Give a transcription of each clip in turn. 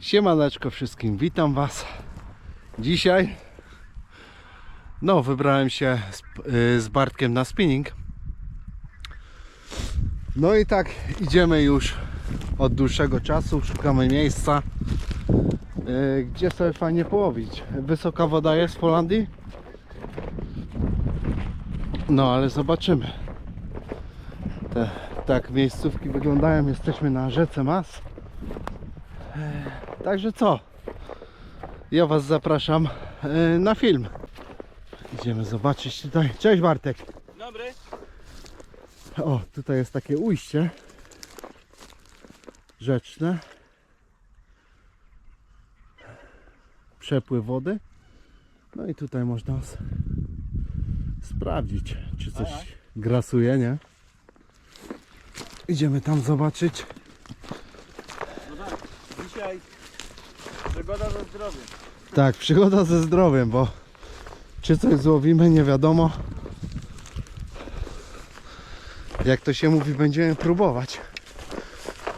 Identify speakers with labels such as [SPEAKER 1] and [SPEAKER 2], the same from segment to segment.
[SPEAKER 1] Siemaneczko wszystkim, witam Was. Dzisiaj no wybrałem się z, y, z Bartkiem na spinning. No i tak idziemy już od dłuższego czasu, szukamy miejsca y, gdzie sobie fajnie połowić. Wysoka woda jest w Holandii? No ale zobaczymy. Te, tak miejscówki wyglądają, jesteśmy na rzece Mas. Także co? Ja Was zapraszam e, na film. Idziemy zobaczyć tutaj. Cześć Bartek.
[SPEAKER 2] Dobry.
[SPEAKER 1] O, tutaj jest takie ujście rzeczne. Przepływ wody. No i tutaj można sprawdzić, czy coś grasuje, nie? Idziemy tam zobaczyć.
[SPEAKER 2] No tak, dzisiaj przygoda ze zdrowiem.
[SPEAKER 1] Tak, przygoda ze zdrowiem, bo czy coś złowimy, nie wiadomo. Jak to się mówi, będziemy próbować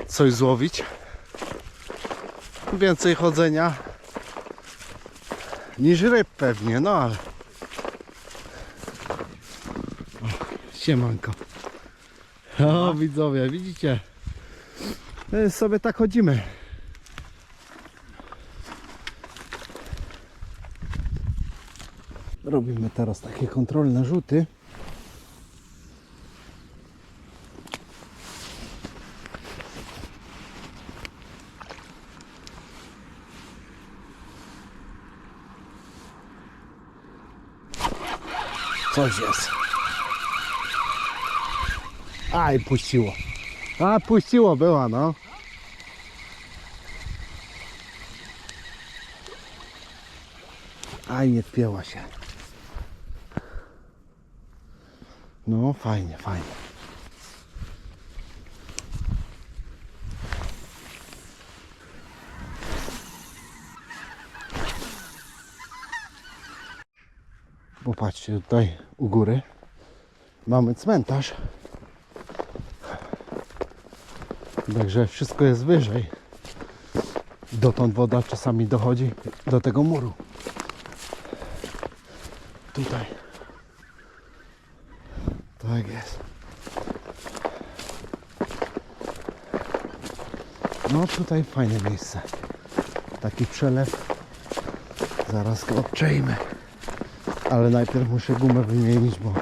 [SPEAKER 1] coś złowić. Więcej chodzenia niż ryb pewnie, no ale. O, siemanko. O, widzowie, widzicie? E, Sobie tak chodzimy. Robimy teraz takie kontrolne rzuty. Coś jest. Aj, puściło. A, puściło była, no. Aj, nie wpięła się. No, fajnie, fajnie. Popatrzcie, tutaj u góry mamy cmentarz. Także wszystko jest wyżej. Dotąd woda czasami dochodzi do tego muru. Tutaj. Tak. No tutaj fajne miejsce. Taki przelew. Zaraz go obczejmy. Ale najpierw muszę gumę wymienić, bo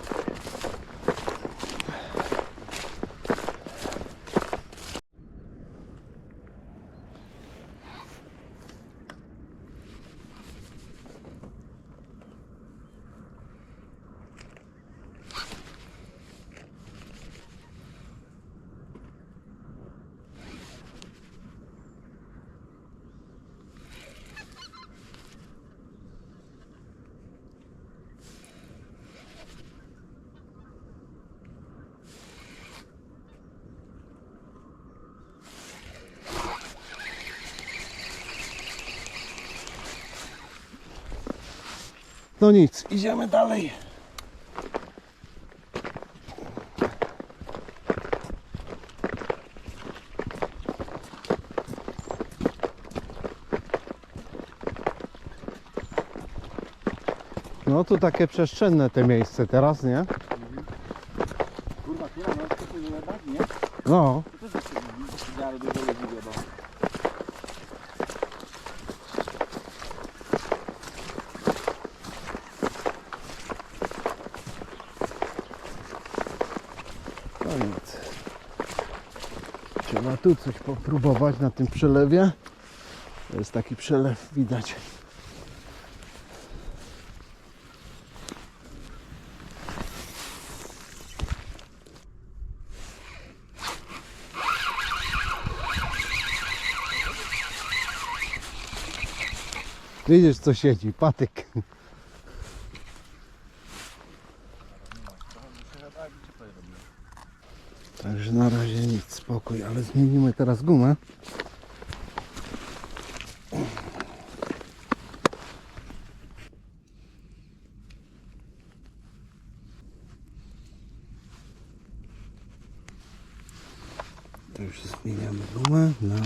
[SPEAKER 1] no nic, idziemy dalej. No tu takie przestrzenne te miejsce teraz, nie?
[SPEAKER 2] Kurwa, no to nie tak?
[SPEAKER 1] No,
[SPEAKER 2] To też wiadomo.
[SPEAKER 1] no nic. Trzeba tu coś popróbować na tym przelewie. To jest taki przelew, widać. Widzisz co siedzi, patyk. Także na razie nic, spokój, ale zmienimy teraz gumę. To już zmieniamy gumę na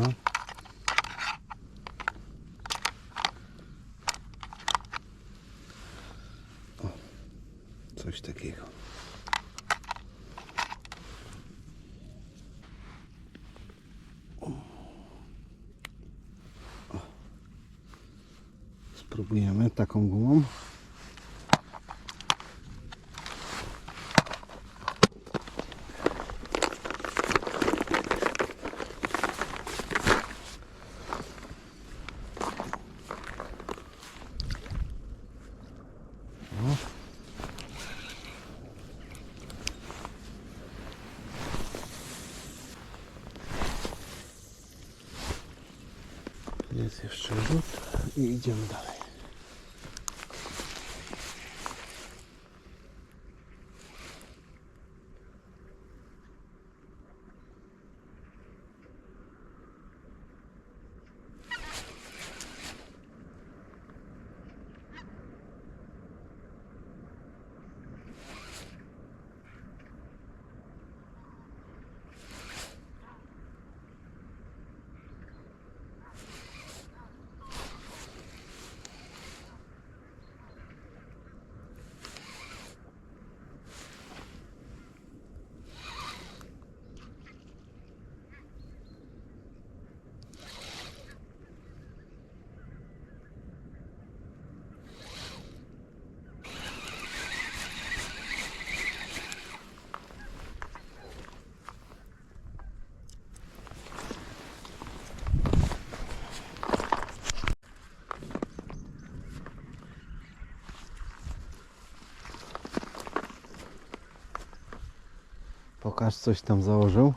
[SPEAKER 1] takiego. O. Spróbujemy taką gumą. Jest jeszcze rzut i idziemy dalej. Pokaż coś tam założył.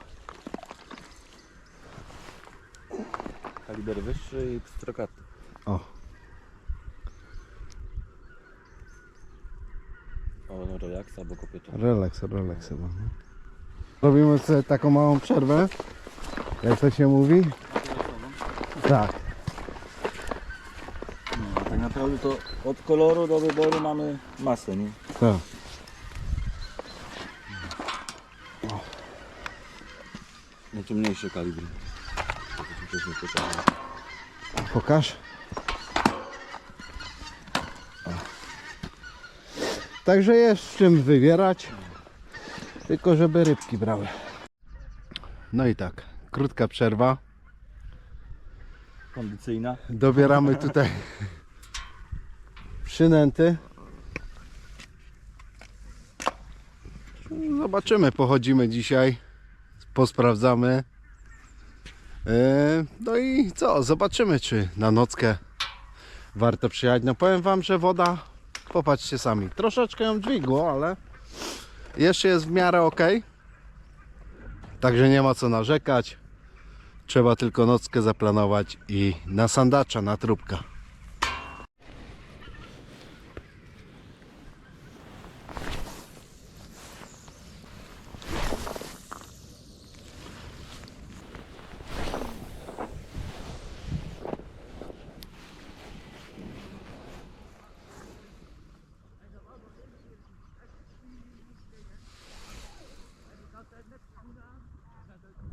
[SPEAKER 2] Kaliber wyższy i pstrokaty.
[SPEAKER 1] O,
[SPEAKER 2] O, no relaks albo kopyto.
[SPEAKER 1] relaks, relaks chyba. No. Robimy sobie taką małą przerwę. Jak to się mówi? Tak.
[SPEAKER 2] No, tak naprawdę to od koloru do wyboru mamy masę, nie?
[SPEAKER 1] Tak.
[SPEAKER 2] Mniejsze kalibry. To wcześniej pytałem.
[SPEAKER 1] Pokaż. O. Także jest z czym wywierać. Tylko żeby rybki brały. No i tak, krótka przerwa.
[SPEAKER 2] Kondycyjna.
[SPEAKER 1] Dobieramy tutaj przynęty. Zobaczymy, pochodzimy dzisiaj, posprawdzamy. E, No i co, zobaczymy czy na nockę warto przyjechać. No powiem Wam, że woda, popatrzcie sami, troszeczkę ją dźwigło, ale jeszcze jest w miarę ok. Także nie ma co narzekać. Trzeba tylko nockę zaplanować i na sandacza, na trubka. Kuda. Yeah.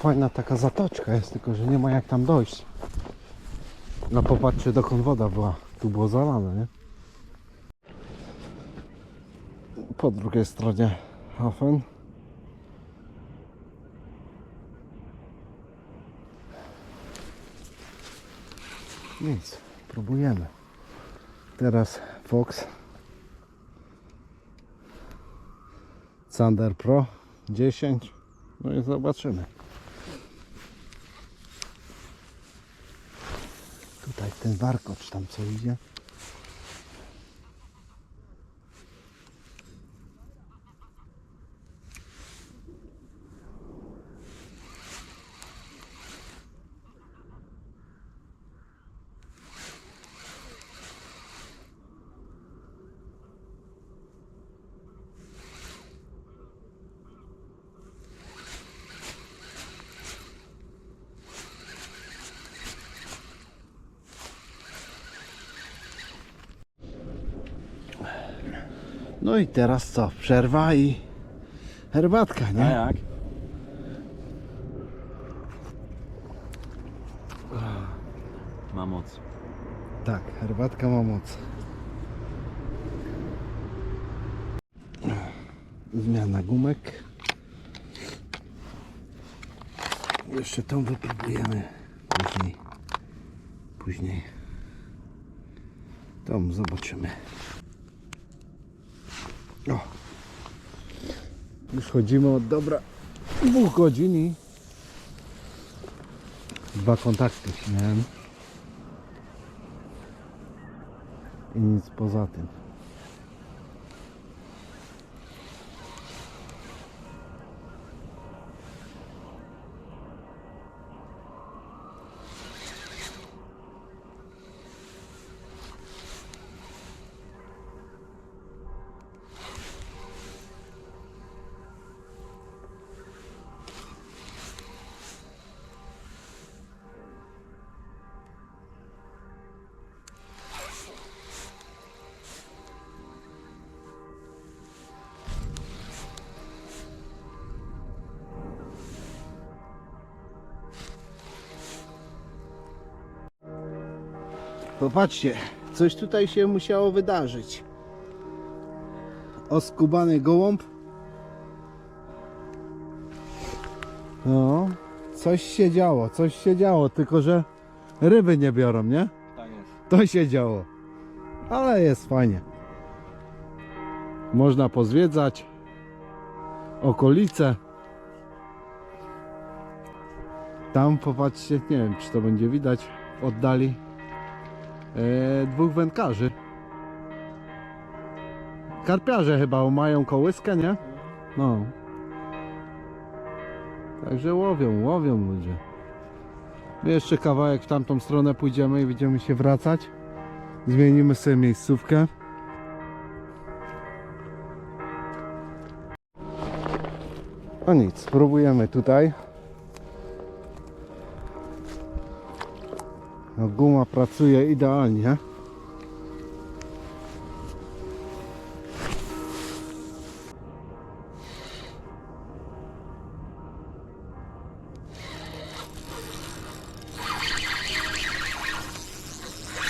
[SPEAKER 1] Fajna taka zatoczka jest, tylko że nie ma jak tam dojść. No popatrzcie dokąd woda była. Tu było zalane, nie? Po drugiej stronie Hafen. Nic, próbujemy. Teraz Fox Thunder Pro 10 no i zobaczymy tutaj ten warkocz tam co idzie no i teraz co przerwa i herbatka
[SPEAKER 2] A
[SPEAKER 1] nie
[SPEAKER 2] jak? Ma moc.
[SPEAKER 1] Tak, herbatka ma moc. Zmiana gumek. Jeszcze tą wypróbujemy później. Później. Tą zobaczymy. O. Już chodzimy od dobra dwóch godzin i dwa kontakty miałem. i nic poza tym. Popatrzcie, coś tutaj się musiało wydarzyć. Oskubany gołąb. No, coś się działo, coś się działo, tylko że ryby nie biorą, nie?
[SPEAKER 2] Tak jest.
[SPEAKER 1] To się działo. Ale jest fajnie. Można pozwiedzać okolice. Tam popatrzcie, nie wiem czy to będzie widać w oddali e, dwóch wędkarzy. Karpiarze chyba mają kołyskę, nie? No. Także łowią, łowią ludzie. My jeszcze kawałek w tamtą stronę pójdziemy i będziemy się wracać. Zmienimy sobie miejscówkę. No nic, spróbujemy tutaj. No, guma pracuje idealnie.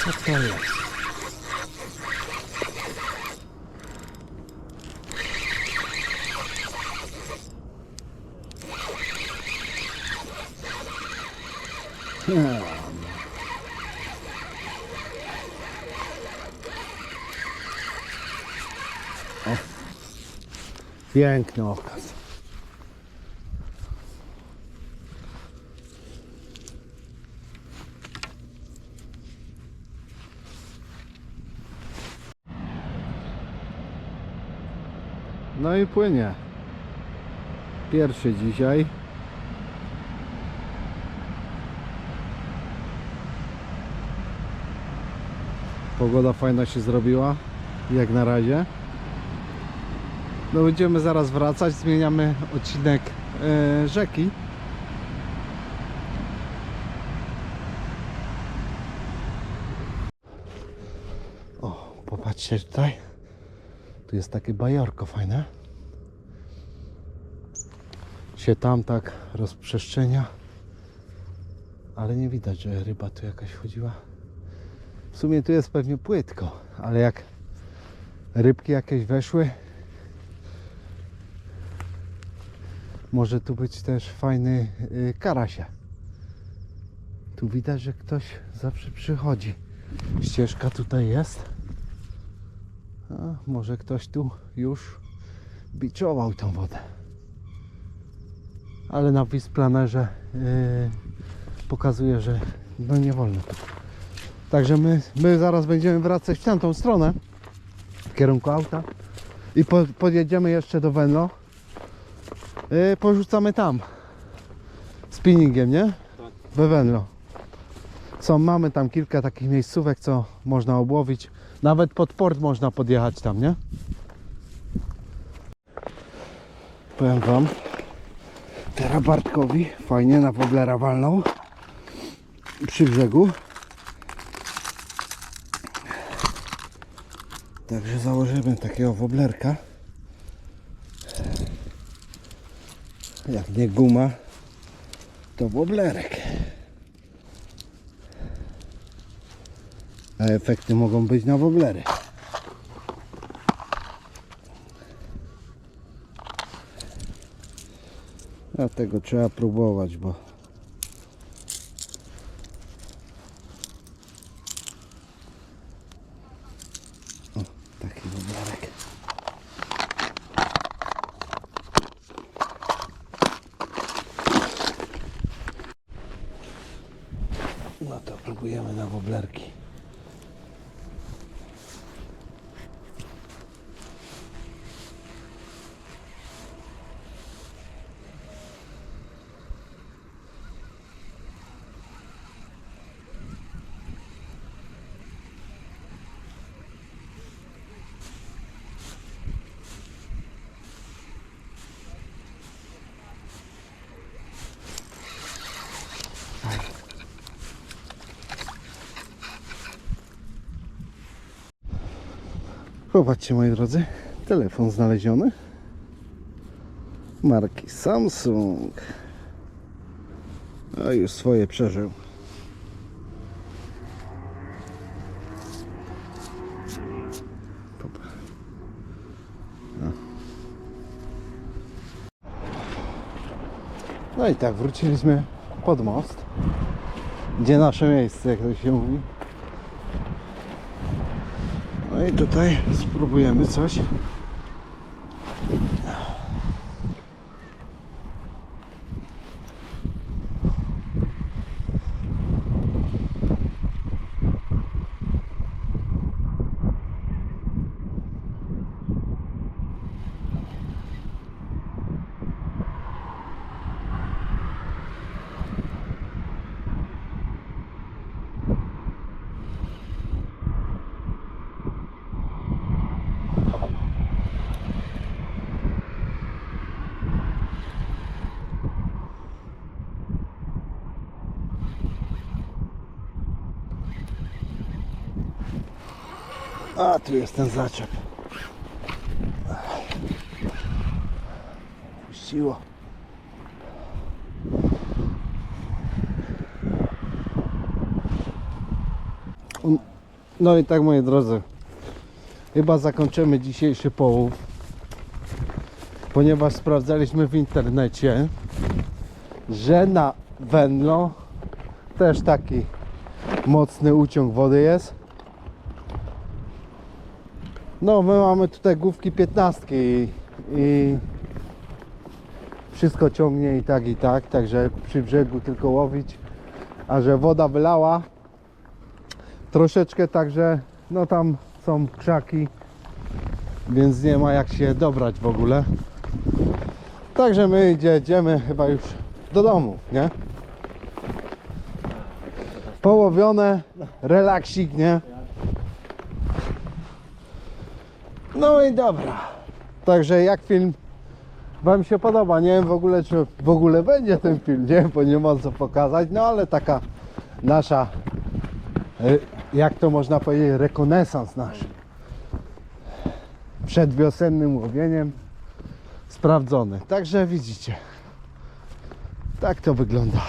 [SPEAKER 1] Co to jest? O. Piękny okaz. No i płynie. Pierwszy dzisiaj. Pogoda fajna się zrobiła, jak na razie. No będziemy zaraz wracać, zmieniamy odcinek e, rzeki. O, popatrzcie tutaj. Tu jest takie bajorko fajne. Się tam tak rozprzestrzenia. Ale nie widać, że ryba tu jakaś chodziła. W sumie tu jest pewnie płytko, ale jak rybki jakieś weszły, może tu być też fajny y, karasia. Tu widać, że ktoś zawsze przychodzi. Ścieżka tutaj jest. A może ktoś tu już biczował tą wodę. Ale napis w planerze yy, pokazuje, że no nie wolno. Także my, my zaraz będziemy wracać w tamtą stronę w kierunku auta i po, podjedziemy jeszcze do Venlo. Yy, porzucamy tam spinningiem, nie?
[SPEAKER 2] Tak.
[SPEAKER 1] We Venlo. Są, mamy tam kilka takich miejscówek, co można obłowić. Nawet pod port można podjechać tam, nie? Powiem wam, teraz Bartkowi fajnie na woblera walnął przy brzegu. Także założymy takiego woblerka. Jak nie guma, to woblerek. A efekty mogą być na woblery. Dlatego trzeba próbować, bo o, taki woblerek. No to próbujemy na woblerki. Popatrzcie moi drodzy, telefon znaleziony marki Samsung. A już swoje przeżył. No i tak, wróciliśmy pod most. Gdzie nasze miejsce, jak to się mówi. No i tutaj spróbujemy coś. A tu jest ten zaczep. Puściło. No i tak moi drodzy. Chyba zakończymy dzisiejszy połów. Ponieważ sprawdzaliśmy w internecie, że na Venlo też taki mocny uciąg wody jest. No, my mamy tutaj główki 15 i, i wszystko ciągnie i tak i tak, także przy brzegu tylko łowić. A że woda wylała troszeczkę, także no tam są krzaki, więc nie ma jak się dobrać w ogóle. Także my jedziemy chyba już do domu, nie? Połowione, relaksik, nie? No i dobra. Także jak film Wam się podoba, nie wiem w ogóle czy w ogóle będzie ten film, nie bo nie ma co pokazać, no ale taka nasza, y, jak to można powiedzieć, rekonesans nasz. Przed wiosennym łowieniem sprawdzony. Także widzicie, tak to wygląda.